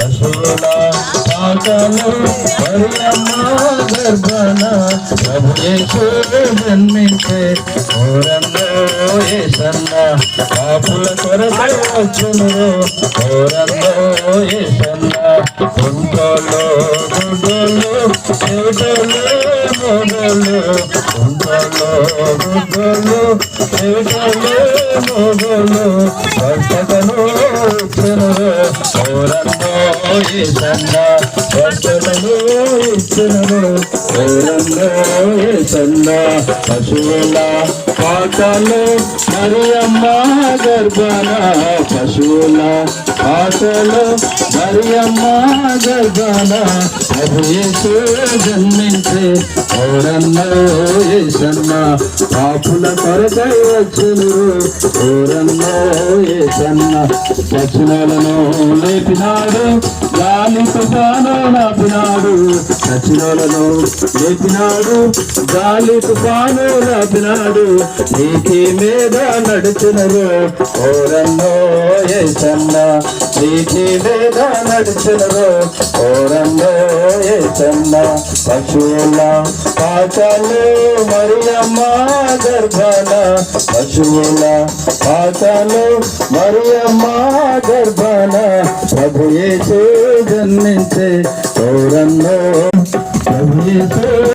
పశువుల పాటలు మరియమ్మ గర్భన ప్రభు జన్మించే ఓరన్నో ఏసన్న పాపుల కొరకై వచ్చును ఓరన్నో ఏసన్న గుంటోలు గుడ్డోలు మొగలు మొగలు ఇచ్చును ఓరన్నో ఏసన్న వర్తకను ఇచ్చును ఓరన్నో ఏసన్న పశువుల పాటలు మరియమ్మ గర్భన పశువుల పాటలు మరియమ్మ గర్భన ప్రభు జన్మించే ఓరన్నో ఏసన్న పాపుల కొరకై వచ్చును ఓరన్నో ఏసన్న సచినలను లేపినాడు గాలి తుఫాను నాపినాడు సచినలను లేపినాడు గాలి తుఫాను నాపినాడు నీతి మీద నడుచునరు. ఓరన్నో ఏసన్న నీతి మీద నడుచునరు. ఓరన్నో ఏసన్న పశువుల పాతలు మరియమ్మ గర్భన. పశువుల పాతలు మరియమ్మ గర్భన. ప్రభు యేసు జన్మించే ఓరన్నో ప్రభు యేసు